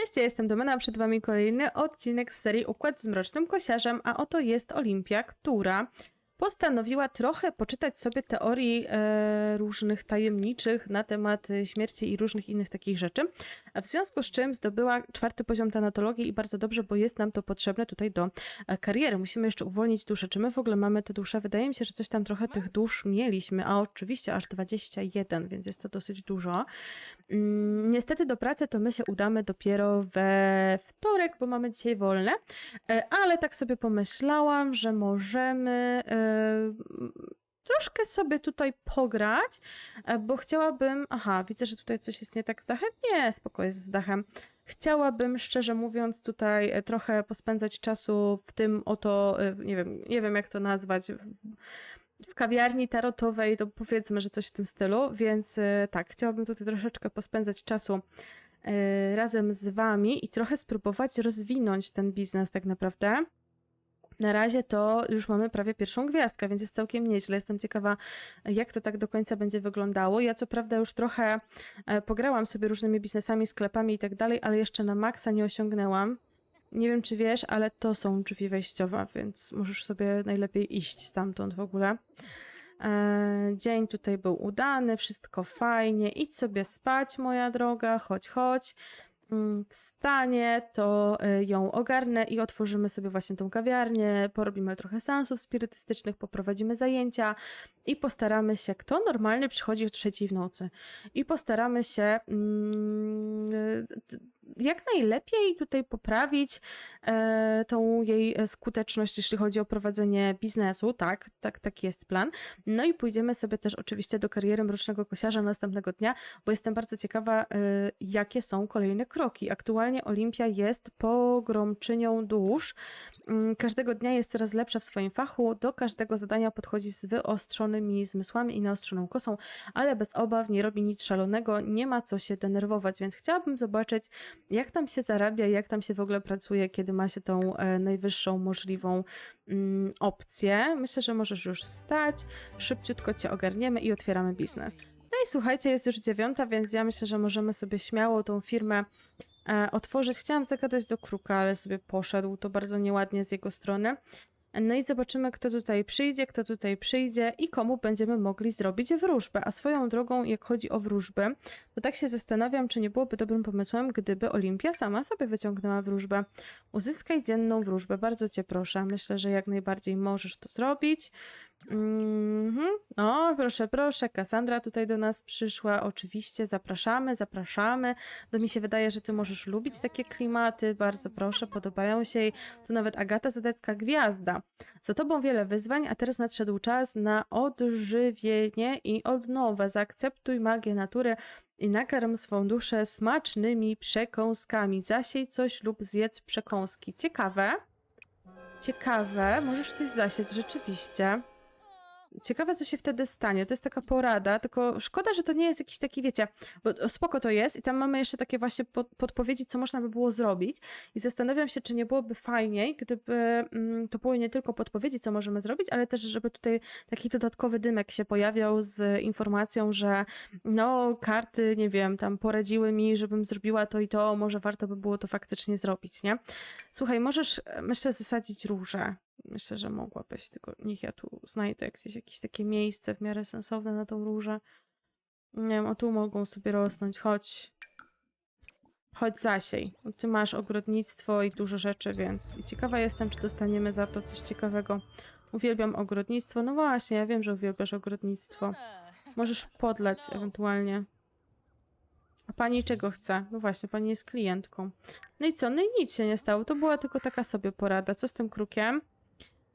Cześć, ja jestem Domena, przed Wami kolejny odcinek z serii Układ z Mrocznym Kosiarzem, a oto jest Olimpia, która postanowiła trochę poczytać sobie teorii e, różnych tajemniczych na temat e, śmierci i różnych innych takich rzeczy, w związku z czym zdobyła czwarty poziom tanatologii i bardzo dobrze, bo jest nam to potrzebne tutaj do e, kariery. Musimy jeszcze uwolnić duszę. Czy my w ogóle mamy te dusze? Wydaje mi się, że coś tam trochę tych dusz mieliśmy, a oczywiście aż 21, więc jest to dosyć dużo. Mm, Niestety do pracy to my się udamy dopiero we wtorek, bo mamy dzisiaj wolne, E, ale tak sobie pomyślałam, że możemy e, troszkę sobie tutaj pograć, e, bo chciałabym. Aha, widzę, że tutaj coś jest nie tak z dachem. Nie, spoko jest z dachem. Chciałabym, szczerze mówiąc, tutaj trochę pospędzać czasu w tym oto, nie wiem, nie wiem jak to nazwać, w- kawiarni tarotowej, to powiedzmy, że coś w tym stylu, więc e, tak, chciałabym tutaj troszeczkę pospędzać czasu e, razem z wami i trochę spróbować rozwinąć ten biznes tak naprawdę. Na razie to już mamy prawie pierwszą gwiazdkę, więc jest całkiem nieźle. Jestem ciekawa, jak to tak do końca będzie wyglądało. Ja co prawda już trochę e, pograłam sobie różnymi biznesami, sklepami i tak dalej, ale jeszcze na maksa nie osiągnęłam. Nie wiem, czy wiesz, ale to są drzwi wejściowe, więc możesz sobie najlepiej iść stamtąd w ogóle. E, dzień tutaj był udany, wszystko fajnie. Idź sobie spać, moja droga, chodź, chodź. Mm, Wstanie, to y, ją ogarnę i otworzymy sobie właśnie tą kawiarnię, porobimy trochę seansów spirytystycznych, poprowadzimy zajęcia i postaramy się, kto normalnie przychodzi o trzeciej w nocy, i postaramy się mm, jak najlepiej tutaj poprawić e, tą jej e, skuteczność, jeśli chodzi o prowadzenie biznesu. Tak, tak, taki jest plan. No i pójdziemy sobie też oczywiście do kariery Mrocznego Kosiarza następnego dnia, bo jestem bardzo ciekawa, y, jakie są kolejne kroki. Aktualnie Olimpia jest pogromczynią dusz. Mm, Każdego dnia jest coraz lepsza w swoim fachu. Do każdego zadania podchodzi z wyostrzonymi zmysłami i naostrzoną kosą, ale bez obaw nie robi nic szalonego, nie ma co się denerwować, więc chciałabym zobaczyć, jak tam się zarabia, jak tam się w ogóle pracuje, kiedy ma się tą e, najwyższą możliwą mm, opcję. Myślę, że możesz już wstać, szybciutko cię ogarniemy i otwieramy biznes. No i słuchajcie, jest już dziewiąta, więc ja myślę, że możemy sobie śmiało tą firmę e, otworzyć. Chciałam zagadać do kruka, ale sobie poszedł, to bardzo nieładnie z jego strony. No i zobaczymy, kto tutaj przyjdzie, kto tutaj przyjdzie i komu będziemy mogli zrobić wróżbę. A swoją drogą, jak chodzi o wróżbę, to tak się zastanawiam, czy nie byłoby dobrym pomysłem, gdyby Olimpia sama sobie wyciągnęła wróżbę. Uzyskaj dzienną wróżbę, bardzo cię proszę. Myślę, że jak najbardziej możesz to zrobić. Mhm. O, proszę, proszę, Kassandra tutaj do nas przyszła. Oczywiście, zapraszamy, zapraszamy. To mi się wydaje, że ty możesz lubić takie klimaty. Bardzo proszę, podobają się jej. Tu nawet Agata Zadecka, gwiazda. Za tobą wiele wyzwań, a teraz nadszedł czas na odżywienie i odnowę. Zaakceptuj magię natury i nakarm swą duszę smacznymi przekąskami. Zasiej coś lub zjedz przekąski. Ciekawe. Ciekawe. Możesz coś zasieć, rzeczywiście. Ciekawe, co się wtedy stanie. To jest taka porada, tylko szkoda, że to nie jest jakiś taki, wiecie, bo spoko to jest i tam mamy jeszcze takie właśnie pod, podpowiedzi, co można by było zrobić i zastanawiam się, czy nie byłoby fajniej, gdyby mm, to były nie tylko podpowiedzi, co możemy zrobić, ale też, żeby tutaj taki dodatkowy dymek się pojawiał z informacją, że no, karty, nie wiem, tam poradziły mi, żebym zrobiła to i to, może warto by było to faktycznie zrobić, nie? Słuchaj, możesz, e, myślę, zasadzić róże. Myślę, że mogłabyś, tylko niech ja tu znajdę gdzieś jakieś takie miejsce w miarę sensowne na tą różę. Nie wiem, o tu mogą sobie rosnąć, chodź. Chodź zasiej. Ty masz ogrodnictwo i dużo rzeczy, więc i ciekawa jestem, czy dostaniemy za to coś ciekawego. Uwielbiam ogrodnictwo. No właśnie, ja wiem, że uwielbiasz ogrodnictwo. Możesz podlać ewentualnie. A pani czego chce? No właśnie, pani jest klientką. No i co? No i nic się nie stało. To była tylko taka sobie porada. Co z tym krukiem?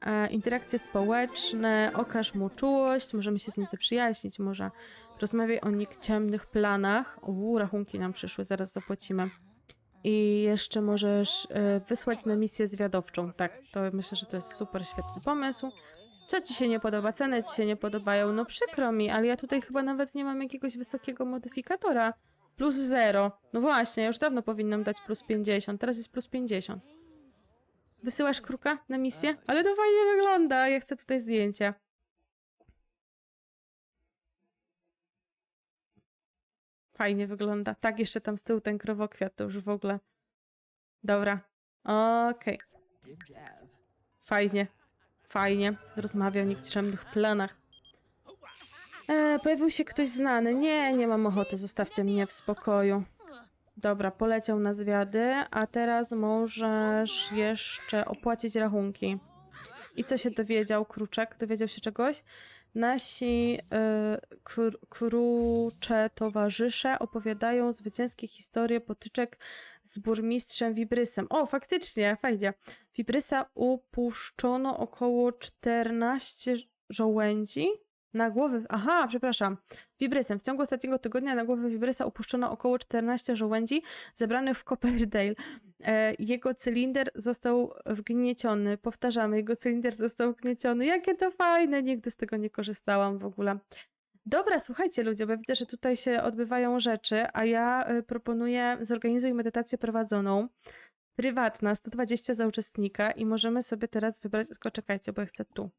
E, interakcje społeczne, okaż mu czułość, możemy się z nim zaprzyjaźnić, może rozmawiaj o nikczemnych planach. Uuu, rachunki nam przyszły, zaraz zapłacimy. I jeszcze możesz e, wysłać na misję zwiadowczą. Tak, to myślę, że to jest super, świetny pomysł. Co ci się nie podoba? Ceny ci się nie podobają? No przykro mi, ale ja tutaj chyba nawet nie mam jakiegoś wysokiego modyfikatora. Plus zero. No właśnie, już dawno powinnam dać plus 50, teraz jest plus 50. Wysyłasz kruka na misję? Ale to fajnie wygląda, ja chcę tutaj zdjęcia. Fajnie wygląda. Tak, jeszcze tam z tyłu ten krowokwiat, to już w ogóle Dobra. Okej. Fajnie. Fajnie. Rozmawia o nikczemnych planach. E, pojawił się ktoś znany. Nie, nie mam ochoty. Zostawcie mnie w spokoju. Dobra, poleciał na zwiady, a teraz możesz jeszcze opłacić rachunki. I co się dowiedział Kruczek? Dowiedział się czegoś? Nasi y, kr krucze towarzysze opowiadają zwycięskie historie potyczek z burmistrzem Wibrysem. O, faktycznie, fajnie. Wibrysa upuszczono około 14 żołędzi na głowy. Aha, przepraszam. Wibrysem. W ciągu ostatniego tygodnia na głowę Wibrysa upuszczono około 14 żołędzi zebranych w Copperdale. E, jego cylinder został wgnieciony. Powtarzamy, jego cylinder został wgnieciony. Jakie to fajne! Nigdy z tego nie korzystałam w ogóle. Dobra, słuchajcie ludzie, bo widzę, że tutaj się odbywają rzeczy, a ja y, proponuję zorganizuj medytację prowadzoną. Prywatna, 120 za uczestnika i możemy sobie teraz wybrać, tylko czekajcie, bo ja chcę tu.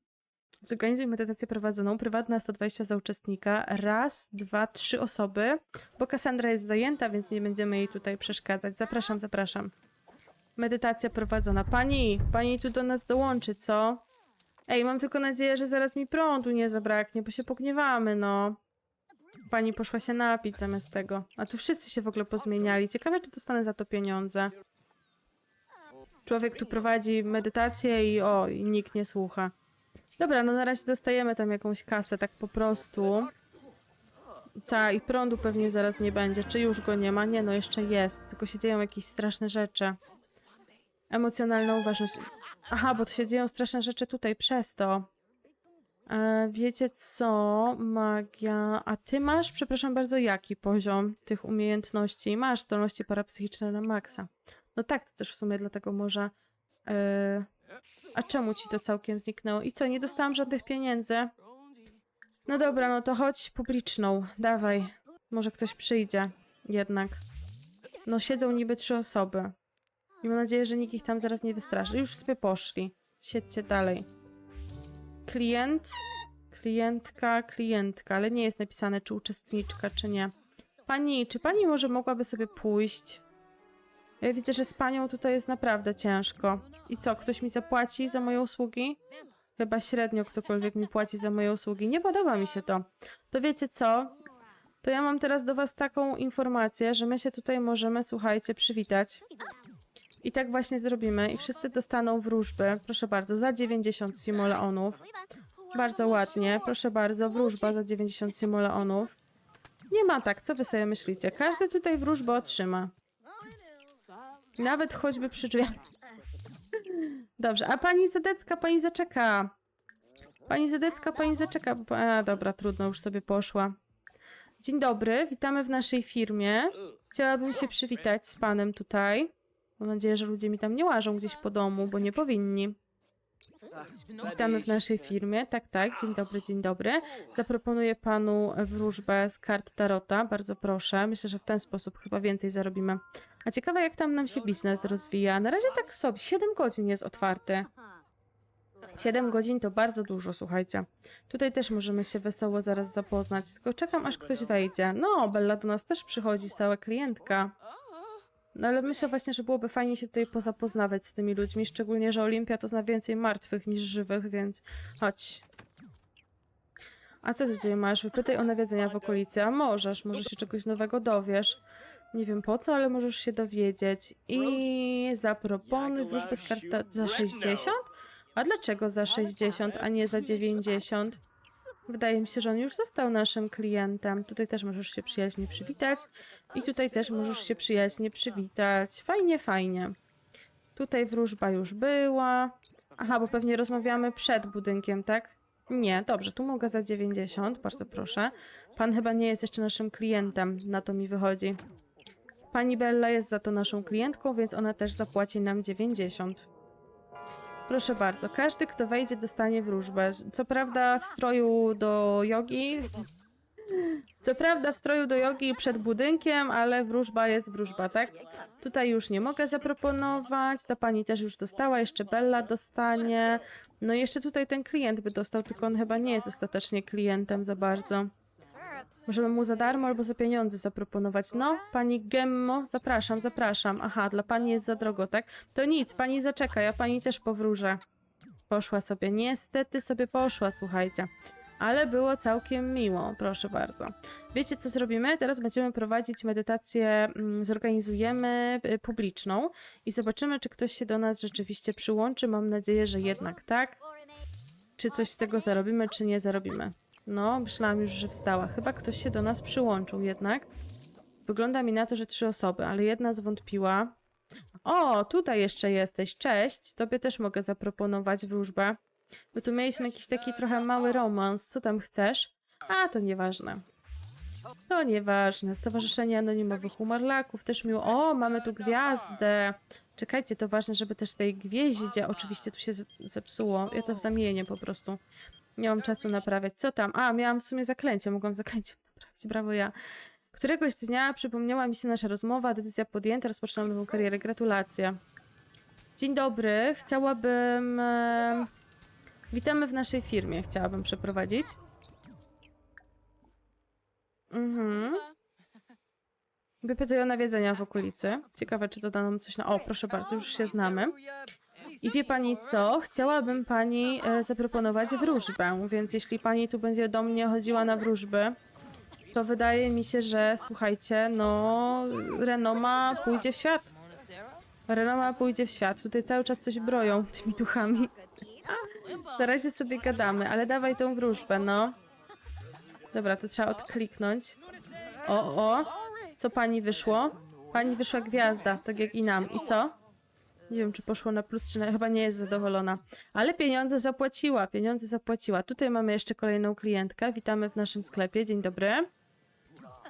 Zorganizuj medytację prowadzoną, prywatna 120 za uczestnika, raz, dwa, trzy osoby, bo Kassandra jest zajęta, więc nie będziemy jej tutaj przeszkadzać. Zapraszam, zapraszam. Medytacja prowadzona. Pani, pani tu do nas dołączy, co? Ej, mam tylko nadzieję, że zaraz mi prądu nie zabraknie, bo się pogniewamy, no. Pani poszła się napić zamiast tego. A tu wszyscy się w ogóle pozmieniali. Ciekawe, czy dostanę za to pieniądze. Człowiek tu prowadzi medytację i o, i nikt nie słucha. Dobra, no na razie dostajemy tam jakąś kasę, tak po prostu. Ta, i prądu pewnie zaraz nie będzie. Czy już go nie ma? Nie, no jeszcze jest. Tylko się dzieją jakieś straszne rzeczy. Emocjonalna uważność. Aha, bo to się dzieją straszne rzeczy tutaj przez to. E, wiecie co? Magia. A ty masz, przepraszam bardzo, jaki poziom tych umiejętności? Masz zdolności parapsychiczne na maksa. No tak, to też w sumie dlatego może. E, a czemu ci to całkiem zniknęło? I co, nie dostałam żadnych pieniędzy? No dobra, no to chodź publiczną. Dawaj. Może ktoś przyjdzie. Jednak. No siedzą niby trzy osoby. I mam nadzieję, że nikt ich tam zaraz nie wystraszy. Już sobie poszli. Siedźcie dalej. Klient, klientka, klientka, ale nie jest napisane, czy uczestniczka, czy nie. Pani, czy pani może mogłaby sobie pójść? Ja widzę, że z panią tutaj jest naprawdę ciężko. I co, ktoś mi zapłaci za moje usługi? Chyba średnio ktokolwiek mi płaci za moje usługi. Nie podoba mi się to. To wiecie co? To ja mam teraz do was taką informację, że my się tutaj możemy, słuchajcie, przywitać. I tak właśnie zrobimy. I wszyscy dostaną wróżby. Proszę bardzo, za 90 simoleonów. Bardzo ładnie. Proszę bardzo, wróżba za 90 simoleonów. Nie ma tak, co wy sobie myślicie? Każdy tutaj wróżbę otrzyma. Nawet choćby przy drzwiach. Dobrze, a pani Zadecka, pani zaczeka. Pani Zadecka, pani zaczeka. A, dobra, trudno, już sobie poszła. Dzień dobry, witamy w naszej firmie. Chciałabym się przywitać z panem tutaj. Mam nadzieję, że ludzie mi tam nie łażą gdzieś po domu, bo nie powinni. Witamy w naszej firmie. Tak, tak. Dzień dobry, dzień dobry. Zaproponuję panu wróżbę z kart Tarota. Bardzo proszę. Myślę, że w ten sposób chyba więcej zarobimy. A ciekawe, jak tam nam się biznes rozwija. Na razie tak sobie. 7 godzin jest otwarty. 7 godzin to bardzo dużo, słuchajcie. Tutaj też możemy się wesoło zaraz zapoznać. Tylko czekam, aż ktoś wejdzie. No, Bella do nas też przychodzi, stała klientka. No ale myślę właśnie, że byłoby fajnie się tutaj pozapoznawać z tymi ludźmi, szczególnie, że Olimpia to zna więcej martwych niż żywych, więc chodź. A co ty tutaj masz? Wypytaj o nawiedzenia w okolicy. A możesz, może się czegoś nowego dowiesz. Nie wiem po co, ale możesz się dowiedzieć. I zaproponuj wróżbę z kart za 60? A dlaczego za 60, a nie za 90? Wydaje mi się, że on już został naszym klientem. Tutaj też możesz się przyjaźnie przywitać. I tutaj też możesz się przyjaźnie przywitać. Fajnie, fajnie. Tutaj wróżba już była. Aha, bo pewnie rozmawiamy przed budynkiem, tak? Nie, dobrze, tu mogę za 90, bardzo proszę. Pan chyba nie jest jeszcze naszym klientem, na to mi wychodzi. Pani Bella jest za to naszą klientką, więc ona też zapłaci nam 90. Proszę bardzo, każdy, kto wejdzie, dostanie wróżbę. Co prawda w stroju do jogi. Co prawda w stroju do jogi przed budynkiem, ale wróżba jest wróżba, tak? Tutaj już nie mogę zaproponować. Ta pani też już dostała, jeszcze Bella dostanie. No i jeszcze tutaj ten klient by dostał, tylko on chyba nie jest ostatecznie klientem za bardzo. Możemy mu za darmo albo za pieniądze zaproponować. No, pani Gemmo, zapraszam, zapraszam. Aha, dla pani jest za drogo, tak? To nic, pani zaczeka, ja pani też powróżę. Poszła sobie, niestety sobie poszła, słuchajcie. Ale było całkiem miło, proszę bardzo. Wiecie, co zrobimy? Teraz będziemy prowadzić medytację, mm, zorganizujemy y, publiczną i zobaczymy, czy ktoś się do nas rzeczywiście przyłączy. Mam nadzieję, że jednak tak. Czy coś z tego zarobimy, czy nie zarobimy. No, myślałam już, że wstała. Chyba ktoś się do nas przyłączył jednak. Wygląda mi na to, że trzy osoby, ale jedna zwątpiła. O, tutaj jeszcze jesteś. Cześć. Tobie też mogę zaproponować wróżbę. Bo tu mieliśmy jakiś taki trochę mały romans. Co tam chcesz? A, to nieważne. To nieważne. Stowarzyszenie Anonimowych Umarlaków też miło. O, mamy tu gwiazdę. Czekajcie, to ważne, żeby też tej gwieździe, oczywiście tu się zepsuło. Ja to zamienię po prostu. Nie mam czasu naprawiać. Co tam? A, miałam w sumie zaklęcie. Mogłam zaklęcie naprawić. Brawo ja. Któregoś dnia przypomniała mi się nasza rozmowa, decyzja podjęta, rozpoczynam nową karierę. Gratulacje. Dzień dobry. Chciałabym... Witamy w naszej firmie. Chciałabym przeprowadzić. Mhm. Wypytuję o nawiedzenia w okolicy. Ciekawe, czy to da nam coś na... O, proszę bardzo, już się znamy. I wie pani co? Chciałabym pani e, zaproponować wróżbę, więc jeśli pani tu będzie do mnie chodziła na wróżby, to wydaje mi się, że słuchajcie, no renoma pójdzie w świat. Renoma pójdzie w świat. Tutaj cały czas coś broją tymi duchami. Na razie sobie gadamy, ale dawaj tą wróżbę, no. Dobra, to trzeba odkliknąć. O, o. Co pani wyszło? Pani wyszła gwiazda, tak jak i nam. I co? Nie wiem, czy poszło na plus, czy na... chyba nie jest zadowolona. Ale pieniądze zapłaciła, pieniądze zapłaciła. Tutaj mamy jeszcze kolejną klientkę. Witamy w naszym sklepie. Dzień dobry.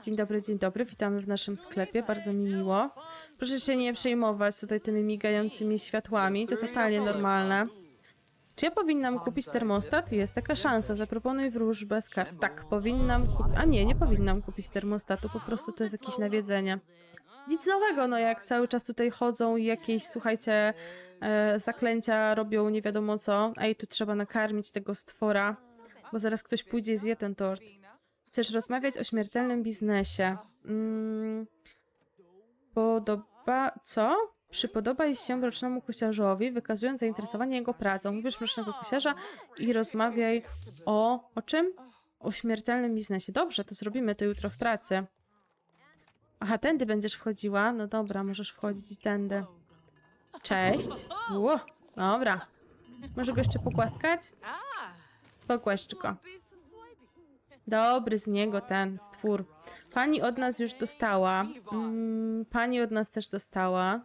Dzień dobry, dzień dobry. Witamy w naszym sklepie. Bardzo mi miło. Proszę się nie przejmować tutaj tymi migającymi światłami. To totalnie normalne. Czy ja powinnam kupić termostat? Jest taka szansa. Zaproponuj wróżbę z kart. Tak, powinnam kupić. A nie, nie powinnam kupić termostatu. Po prostu to jest jakieś nawiedzenie. Nic nowego, no jak cały czas tutaj chodzą i jakieś, słuchajcie, e, zaklęcia robią nie wiadomo co. Ej, tu trzeba nakarmić tego stwora, bo zaraz ktoś pójdzie i zje ten tort. Chcesz rozmawiać o śmiertelnym biznesie. Mm, podoba... co? Przypodobaj się mrocznemu kusiarzowi, wykazując zainteresowanie jego pracą. Wybierz mrocznego kusiarza i rozmawiaj o... o czym? O śmiertelnym biznesie. Dobrze, to zrobimy to jutro w pracy. Aha, tędy będziesz wchodziła? No dobra, możesz wchodzić tędy. Cześć. Ło, dobra. Może go jeszcze pogłaskać? Pogłaść go. Dobry z niego ten stwór. Pani od nas już dostała. Mm, pani od nas też dostała.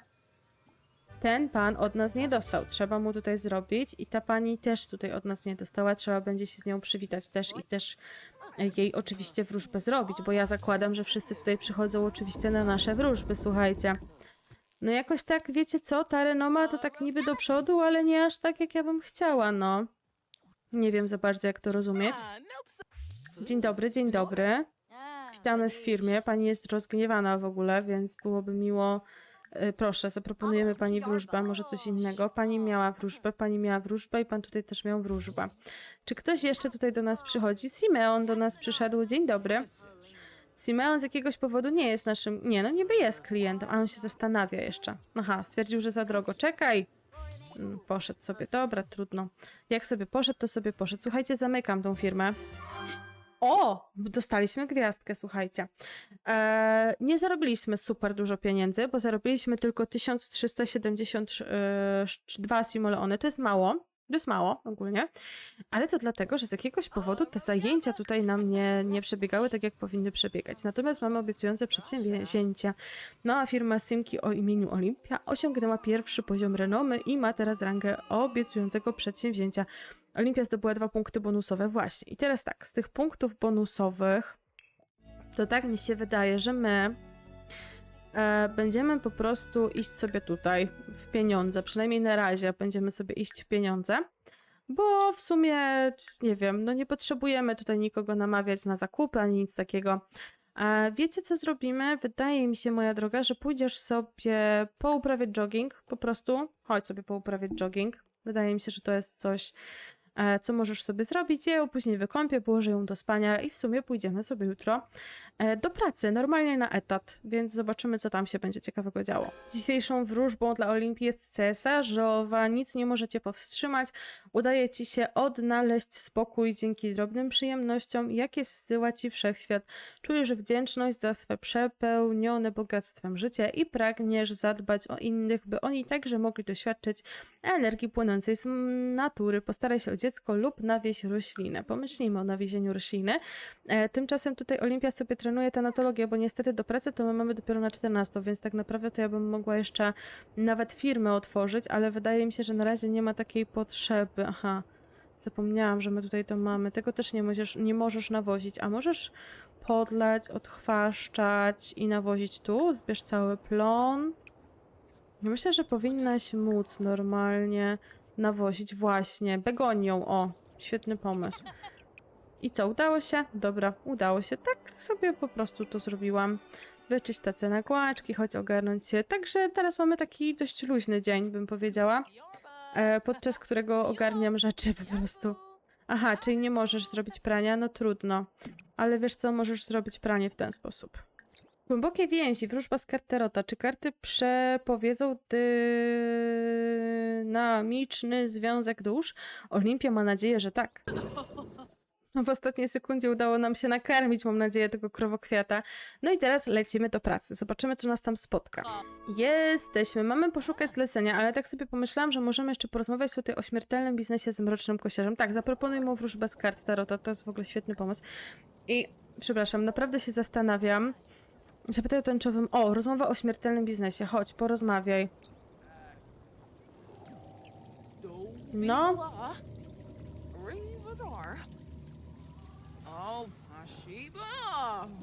Ten pan od nas nie dostał. Trzeba mu tutaj zrobić. I ta pani też tutaj od nas nie dostała. Trzeba będzie się z nią przywitać też i też jej oczywiście wróżbę zrobić, bo ja zakładam, że wszyscy tutaj przychodzą oczywiście na nasze wróżby, słuchajcie. No jakoś tak, wiecie co, ta renoma to tak niby do przodu, ale nie aż tak, jak ja bym chciała, no. Nie wiem za bardzo, jak to rozumieć. Dzień dobry, dzień dobry. Witamy w firmie. Pani jest rozgniewana w ogóle, więc byłoby miło. Y, Proszę, zaproponujemy pani wróżbę, może coś innego. Pani miała wróżbę, pani miała wróżbę i pan tutaj też miał wróżbę. Czy ktoś jeszcze tutaj do nas przychodzi? Simeon do nas przyszedł. Dzień dobry. Simeon z jakiegoś powodu nie jest naszym. Nie, no niby jest klientem, a on się zastanawia jeszcze. Aha, stwierdził, że za drogo. Czekaj! Mm, Poszedł sobie, dobra, trudno. Jak sobie poszedł, to sobie poszedł. Słuchajcie, zamykam tą firmę. O! Dostaliśmy gwiazdkę, słuchajcie. Eee, nie zarobiliśmy super dużo pieniędzy, bo zarobiliśmy tylko 1372 simoleony. To jest mało. To jest mało ogólnie. Ale to dlatego, że z jakiegoś powodu te zajęcia tutaj nam nie, nie przebiegały tak, jak powinny przebiegać. Natomiast mamy obiecujące przedsięwzięcia. Nowa firma Simki o imieniu Olimpia osiągnęła pierwszy poziom renomy i ma teraz rangę obiecującego przedsięwzięcia. Olimpia zdobyła dwa punkty bonusowe właśnie. I teraz tak, z tych punktów bonusowych to tak mi się wydaje, że my e, będziemy po prostu iść sobie tutaj w pieniądze, przynajmniej na razie będziemy sobie iść w pieniądze, bo w sumie, nie wiem, no nie potrzebujemy tutaj nikogo namawiać na zakupy ani nic takiego. E, wiecie co zrobimy? Wydaje mi się, moja droga, że pójdziesz sobie pouprawiać jogging, po prostu chodź sobie pouprawiać jogging. Wydaje mi się, że to jest coś co możesz sobie zrobić. Ja ją później wykąpię, położę ją do spania i w sumie pójdziemy sobie jutro e, do pracy, normalnie na etat, więc zobaczymy, co tam się będzie ciekawego działo. Dzisiejszą wróżbą dla Olimpii jest cesarzowa, nic nie możecie powstrzymać. Udaje ci się odnaleźć spokój dzięki drobnym przyjemnościom, jakie zsyła ci wszechświat. Czujesz wdzięczność za swe przepełnione bogactwem życie i pragniesz zadbać o innych, by oni także mogli doświadczyć energii płynącej z natury. Postaraj się o dziecko lub nawieź roślinę. Pomyślimy o nawiezieniu rośliny. E, tymczasem tutaj Olimpia sobie trenuje tanatologię, bo niestety do pracy to my mamy dopiero na 14, więc tak naprawdę to ja bym mogła jeszcze nawet firmę otworzyć, ale wydaje mi się, że na razie nie ma takiej potrzeby. Aha, zapomniałam, że my tutaj to mamy. Tego też nie możesz, nie możesz nawozić, a możesz podlać, odchwaszczać i nawozić tu. Zbierz cały plon. Myślę, że powinnaś móc normalnie nawozić właśnie begonią. O, świetny pomysł. I co, udało się? Dobra, udało się. Tak sobie po prostu to zrobiłam. Wyczyść tace na kłaczki, choć ogarnąć się. Także teraz mamy taki dość luźny dzień, bym powiedziała, e, podczas którego ogarniam rzeczy po prostu. Aha, czyli nie możesz zrobić prania? No trudno. Ale wiesz co, możesz zrobić pranie w ten sposób. Głębokie więzi, wróżba z kart Tarota. Czy karty przepowiedzą dynamiczny związek dusz? Olimpia ma nadzieję, że tak. W ostatniej sekundzie udało nam się nakarmić, mam nadzieję, tego krowokwiata. No i teraz lecimy do pracy. Zobaczymy, co nas tam spotka. Jesteśmy, mamy poszukać zlecenia, ale tak sobie pomyślałam, że możemy jeszcze porozmawiać tutaj o śmiertelnym biznesie z mrocznym kosiarzem. Tak, zaproponuj mu wróżbę z kart Tarota, to jest w ogóle świetny pomysł. I, przepraszam, naprawdę się zastanawiam. Zapytaj o tęczowym. O, rozmowa o śmiertelnym biznesie. Chodź, porozmawiaj. No.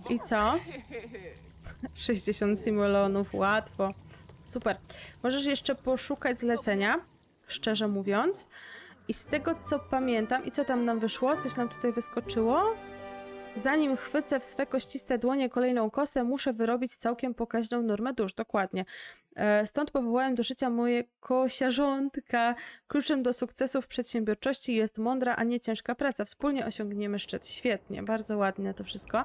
I co? 60 simulonów, łatwo. Super. Możesz jeszcze poszukać zlecenia, szczerze mówiąc. I z tego co pamiętam, i co tam nam wyszło, coś nam tutaj wyskoczyło. Zanim chwycę w swe kościste dłonie kolejną kosę, muszę wyrobić całkiem pokaźną normę dusz. Dokładnie. E, Stąd powołałem do życia moje kosiarzątka. Kluczem do sukcesu w przedsiębiorczości jest mądra, a nie ciężka praca. Wspólnie osiągniemy szczyt. Świetnie, bardzo ładnie to wszystko.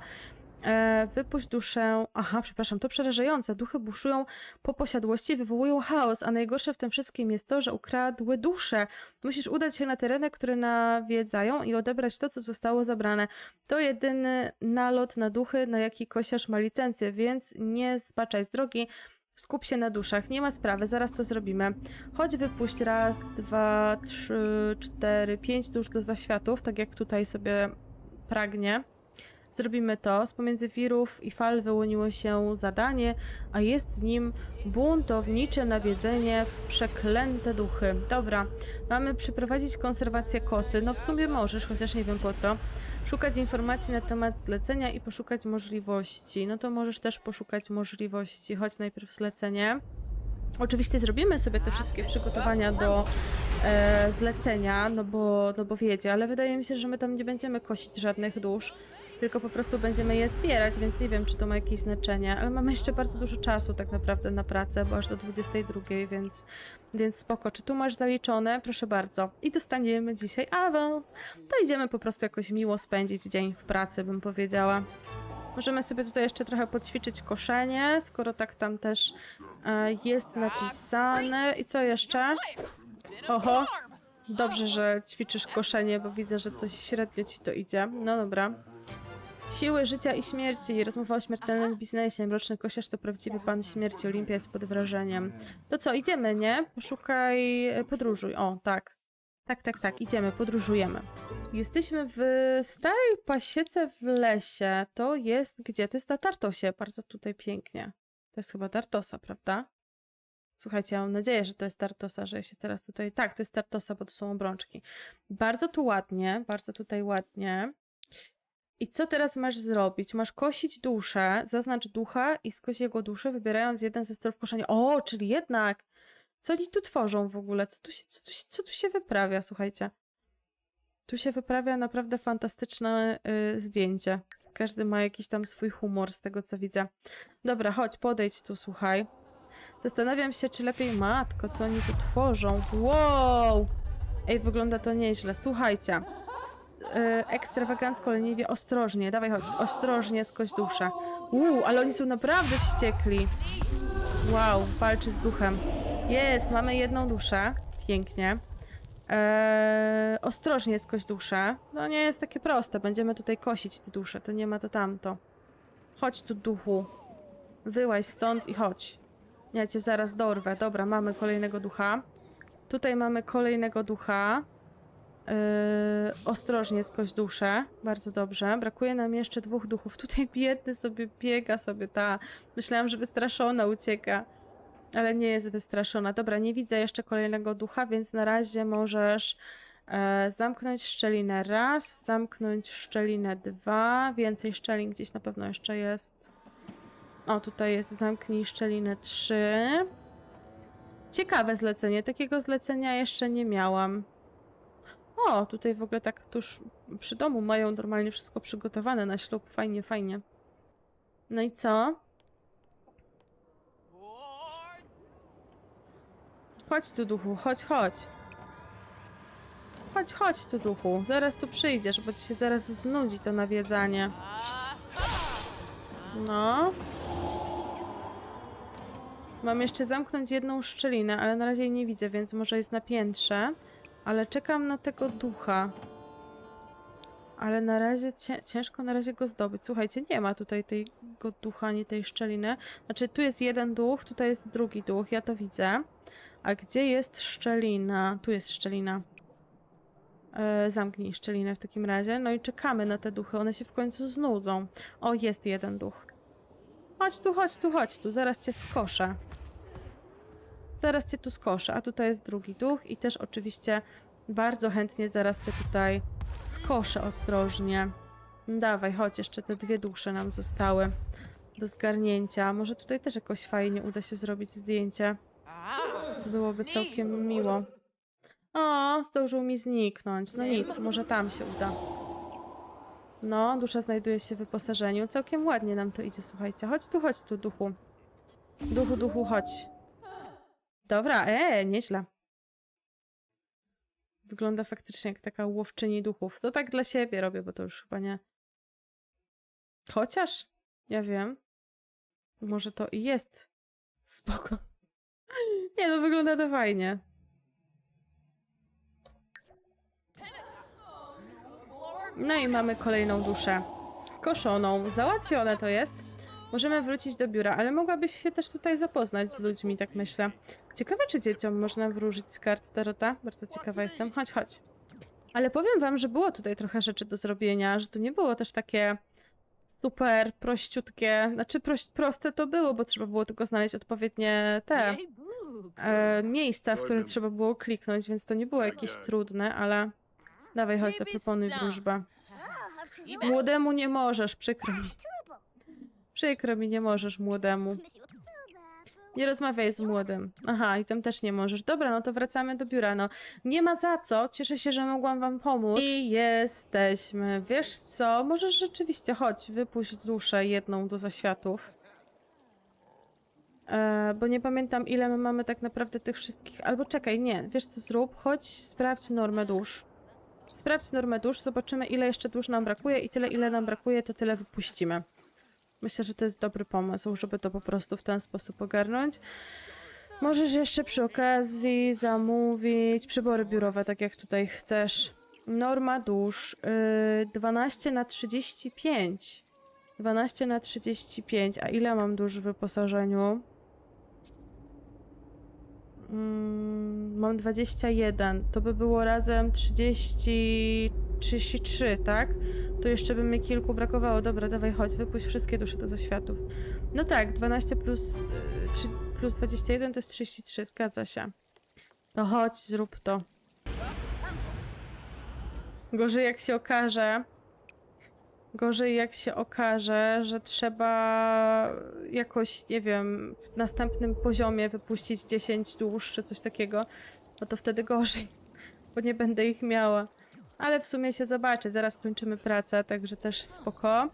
E, wypuść duszę. Aha, przepraszam, to przerażające. Duchy buszują po posiadłości wywołują chaos, a najgorsze w tym wszystkim jest to, że ukradły duszę. Musisz udać się na tereny, które nawiedzają i odebrać to, co zostało zabrane. To jedyny nalot na duchy, na jaki kosiarz ma licencję, więc nie zbaczaj z drogi. Skup się na duszach, nie ma sprawy, zaraz to zrobimy. Chodź wypuść raz, dwa, trzy, cztery, pięć dusz do zaświatów, tak jak tutaj sobie pragnie. Zrobimy to. Z pomiędzy wirów i fal wyłoniło się zadanie, a jest nim buntownicze nawiedzenie, przeklęte duchy. Dobra, mamy przeprowadzić konserwację kosy. No w sumie możesz, chociaż nie wiem po co. Szukać informacji na temat zlecenia i poszukać możliwości. No to możesz też poszukać możliwości. Chodź najpierw zlecenie. Oczywiście zrobimy sobie te wszystkie przygotowania do e, zlecenia, no bo, no bo wiecie, ale wydaje mi się, że my tam nie będziemy kosić żadnych dusz, tylko po prostu będziemy je zbierać, więc nie wiem, czy to ma jakieś znaczenie, ale mamy jeszcze bardzo dużo czasu tak naprawdę na pracę, bo aż do 22, więc, więc spoko. Czy tu masz zaliczone? Proszę bardzo. I dostaniemy dzisiaj awans. To idziemy po prostu jakoś miło spędzić dzień w pracy, bym powiedziała. Możemy sobie tutaj jeszcze trochę poćwiczyć koszenie, skoro tak tam też e, jest napisane. I co jeszcze? Oho, dobrze, że ćwiczysz koszenie, bo widzę, że coś średnio ci to idzie. No dobra. Siły życia i śmierci. Rozmowa o śmiertelnym biznesie. Mroczny kosiarz to prawdziwy pan śmierci. Olimpia jest pod wrażeniem. To co, idziemy, nie? Poszukaj, e, podróżuj. O, tak. Tak, tak, tak, idziemy, podróżujemy. Jesteśmy w starej pasiece w lesie. To jest gdzie? To jest na Tartosie. Bardzo tutaj pięknie. To jest chyba Tartosa, prawda? Słuchajcie, ja mam nadzieję, że to jest Tartosa, że ja się teraz tutaj... Tak, to jest Tartosa, bo to są obrączki. Bardzo tu ładnie, bardzo tutaj ładnie. I co teraz masz zrobić? Masz kosić duszę, zaznacz ducha i skoś jego duszę, wybierając jeden ze stylów koszenia. O, czyli jednak! Co oni tu tworzą w ogóle? Co tu się, co tu się, co tu się wyprawia, słuchajcie? Tu się wyprawia naprawdę fantastyczne y, zdjęcie. Każdy ma jakiś tam swój humor z tego, co widzę. Dobra, chodź, podejdź tu, słuchaj. Zastanawiam się, czy lepiej matko, co oni tu tworzą. Wow! Ej, wygląda to nieźle. Słuchajcie. Yy, ekstrawagancko, leniwie, ostrożnie. Dawaj, chodź. Ostrożnie, skoś duszę. Uuu, ale oni są naprawdę wściekli. Wow, walczy z duchem. Jest, mamy jedną duszę. Pięknie. Eee, ostrożnie skoś duszę. No nie jest takie proste. Będziemy tutaj kosić te dusze. To nie ma to tamto. Chodź tu, duchu. Wyłaź stąd i chodź. Ja cię zaraz dorwę. Dobra, mamy kolejnego ducha. Tutaj mamy kolejnego ducha. Yy, ostrożnie skoś duszę. Bardzo dobrze. Brakuje nam jeszcze dwóch duchów. Tutaj biedny sobie biega sobie ta. Myślałam, że wystraszona ucieka. Ale nie jest wystraszona. Dobra, nie widzę jeszcze kolejnego ducha, więc na razie możesz e, zamknąć szczelinę raz, zamknąć szczelinę dwa. Więcej szczelin gdzieś na pewno jeszcze jest. O, tutaj jest zamknij szczelinę trzy. Ciekawe zlecenie. Takiego zlecenia jeszcze nie miałam. O, tutaj w ogóle tak tuż przy domu mają normalnie wszystko przygotowane na ślub. Fajnie, fajnie. No i co? Chodź tu, duchu, chodź, chodź. Chodź, chodź tu, duchu. Zaraz tu przyjdziesz, bo ci się zaraz znudzi to nawiedzanie. No. Mam jeszcze zamknąć jedną szczelinę, ale na razie jej nie widzę, więc może jest na piętrze. Ale czekam na tego ducha. Ale na razie ciężko na razie go zdobyć. Słuchajcie, nie ma tutaj tego ducha, ani tej szczeliny. Znaczy, tu jest jeden duch, tutaj jest drugi duch, ja to widzę. A gdzie jest szczelina? Tu jest szczelina. E, zamknij szczelinę w takim razie. No i czekamy na te duchy. One się w końcu znudzą. O, jest jeden duch. Chodź tu, chodź tu, chodź tu. Zaraz cię skoszę. Zaraz cię tu skoszę. A tutaj jest drugi duch i też oczywiście bardzo chętnie zaraz cię tutaj skoszę ostrożnie. Dawaj, chodź, jeszcze te dwie dusze nam zostały do zgarnięcia. Może tutaj też jakoś fajnie uda się zrobić zdjęcie. Byłoby całkiem miło. O, zdążył mi zniknąć. No nic, może tam się uda. No, dusza znajduje się w wyposażeniu. Całkiem ładnie nam to idzie, słuchajcie. Chodź tu, chodź tu, duchu. Duchu, duchu, chodź. Dobra, e, nieźle. Wygląda faktycznie jak taka łowczyni duchów. To tak dla siebie robię, bo to już chyba nie. Chociaż, ja wiem. Może to i jest spoko. Nie no, wygląda to fajnie. No i mamy kolejną duszę. Skoszoną. Załatwione to jest. Możemy wrócić do biura, ale mogłabyś się też tutaj zapoznać z ludźmi, tak myślę. Ciekawe, czy dzieciom można wróżyć z kart Tarota? Bardzo ciekawa jestem. Chodź, chodź. Ale powiem wam, że było tutaj trochę rzeczy do zrobienia, że to nie było też takie super prościutkie. Znaczy proś, proste to było, bo trzeba było tylko znaleźć odpowiednie te e, miejsca, w które trzeba było kliknąć, więc to nie było jakieś trudne, ale dawaj, chodź, zaproponuj wróżbę. Młodemu nie możesz, przykro mi. Przykro mi, nie możesz młodemu. Nie rozmawiaj z młodym. Aha, i tam też nie możesz. Dobra, no to wracamy do biura. No, nie ma za co. Cieszę się, że mogłam wam pomóc. I jesteśmy. Wiesz co? Możesz rzeczywiście, chodź, wypuść duszę jedną do zaświatów. E, bo nie pamiętam, ile my mamy tak naprawdę tych wszystkich. Albo czekaj, nie. Wiesz co zrób? Chodź, sprawdź normę dusz. Sprawdź normę dusz, zobaczymy, ile jeszcze dusz nam brakuje i tyle, ile nam brakuje, to tyle wypuścimy. Myślę, że to jest dobry pomysł, żeby to po prostu w ten sposób ogarnąć. Możesz jeszcze przy okazji zamówić przybory biurowe, tak jak tutaj chcesz. Norma dusz yy, 12 na 35. 12 na 35. A ile mam dusz w wyposażeniu? Mm, mam 21. To by było razem 30, 33, tak? To jeszcze by mi kilku brakowało. Dobra, dawaj, chodź, wypuść wszystkie dusze do zaświatów. No tak, 12 plus, y, 3, plus 21 to jest 33, zgadza się. To chodź, zrób to. Gorzej jak się okaże, gorzej jak się okaże, że trzeba jakoś, nie wiem, w następnym poziomie wypuścić 10 dusz czy coś takiego, no to wtedy gorzej, bo nie będę ich miała. Ale w sumie się zobaczy, zaraz kończymy pracę, także też spoko.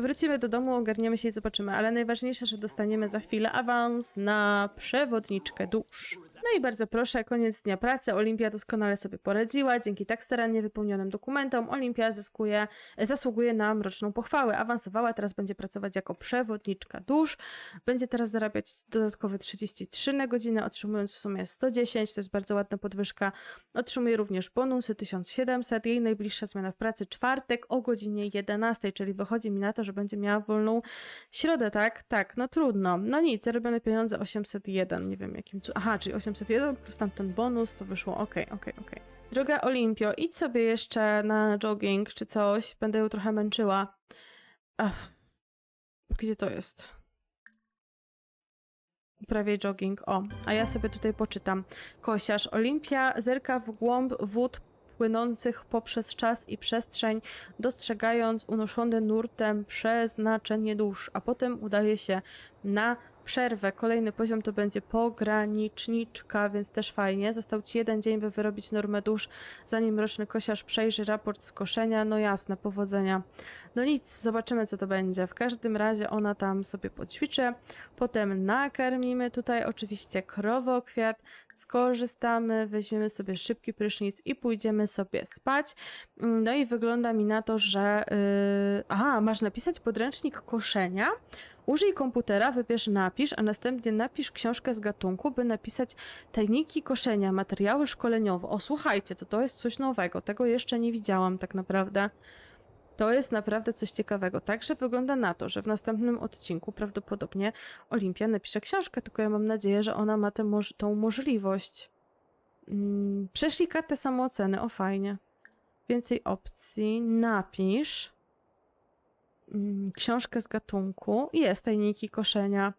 Wrócimy do domu, ogarniemy się i zobaczymy, ale najważniejsze, że dostaniemy za chwilę awans na przewodniczkę dusz. No i bardzo proszę, koniec dnia pracy. Olimpia doskonale sobie poradziła. Dzięki tak starannie wypełnionym dokumentom Olimpia zyskuje, zasługuje na mroczną pochwałę. Awansowała, teraz będzie pracować jako przewodniczka dusz. Będzie teraz zarabiać dodatkowe 33 na godzinę, otrzymując w sumie 110. To jest bardzo ładna podwyżka. Otrzymuje również bonusy 1700. Jej najbliższa zmiana w pracy czwartek o godzinie 11, czyli wychodzi mi na to, że będzie miała wolną środę, tak? Tak, no trudno. No nic, zarobione pieniądze 801, nie wiem jakim... cu- Aha, czyli 801 plus tamten bonus, to wyszło okej, okej, okej. Droga Olimpio, idź sobie jeszcze na jogging czy coś, będę ją trochę męczyła. Ach, gdzie to jest? Prawie jogging, o, a ja sobie tutaj poczytam. Kosiarz Olimpia zerka w głąb wód płynących poprzez czas i przestrzeń, dostrzegając unoszone nurtem przeznaczenie dusz, a potem udaje się na przerwę. Kolejny poziom to będzie pograniczniczka, więc też fajnie. Został ci jeden dzień, by wyrobić normę dusz, zanim roczny kosiarz przejrzy raport z koszenia. No jasne, powodzenia. No nic, zobaczymy co to będzie. W każdym razie ona tam sobie poćwiczy. Potem nakarmimy tutaj oczywiście krowokwiat, skorzystamy, weźmiemy sobie szybki prysznic i pójdziemy sobie spać. Mm, No i wygląda mi na to, że... Yy... Masz napisać podręcznik koszenia? Użyj komputera, wybierz napisz, a następnie napisz książkę z gatunku, by napisać tajniki koszenia, materiały szkoleniowe. O, słuchajcie, to to jest coś nowego. Tego jeszcze nie widziałam tak naprawdę. To jest naprawdę coś ciekawego. Także wygląda na to, że w następnym odcinku prawdopodobnie Olimpia napisze książkę, tylko ja mam nadzieję, że ona ma tę moż- tą możliwość. Mm, przeszli kartę samooceny, o fajnie. Więcej opcji. Napisz mm, książkę z gatunku. Jest tajniki koszenia.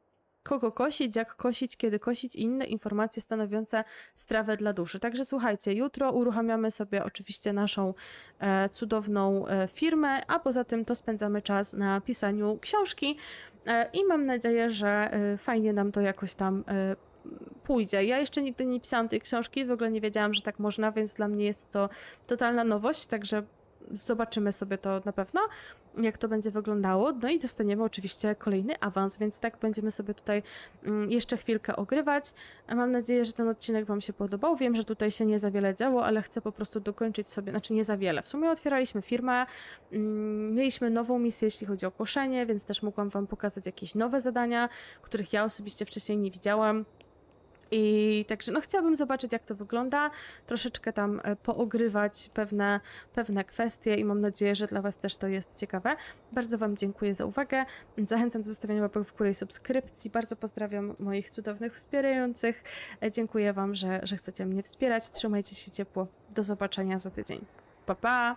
Kogo kosić, jak kosić, kiedy kosić i inne informacje stanowiące strawę dla duszy. Także słuchajcie, jutro uruchamiamy sobie oczywiście naszą e, cudowną e, firmę, a poza tym to spędzamy czas na pisaniu książki e, i mam nadzieję, że e, fajnie nam to jakoś tam e, pójdzie. Ja jeszcze nigdy nie pisałam tej książki, w ogóle nie wiedziałam, że tak można, więc dla mnie jest to totalna nowość, także zobaczymy sobie to na pewno, jak to będzie wyglądało. No i dostaniemy oczywiście kolejny awans, więc tak będziemy sobie tutaj mm, jeszcze chwilkę ogrywać. Mam nadzieję, że ten odcinek Wam się podobał. Wiem, że tutaj się nie za wiele działo, ale chcę po prostu dokończyć sobie, znaczy nie za wiele. W sumie otwieraliśmy firmę, mm, mieliśmy nową misję, jeśli chodzi o koszenie, więc też mogłam Wam pokazać jakieś nowe zadania, których ja osobiście wcześniej nie widziałam. I także no chciałabym zobaczyć, jak to wygląda, troszeczkę tam e, poogrywać pewne, pewne kwestie i mam nadzieję, że dla Was też to jest ciekawe. Bardzo Wam dziękuję za uwagę. Zachęcam do zostawienia łapek w górę i subskrypcji. Bardzo pozdrawiam moich cudownych wspierających. E, Dziękuję Wam, że, że chcecie mnie wspierać. Trzymajcie się ciepło. Do zobaczenia za tydzień. Pa, pa!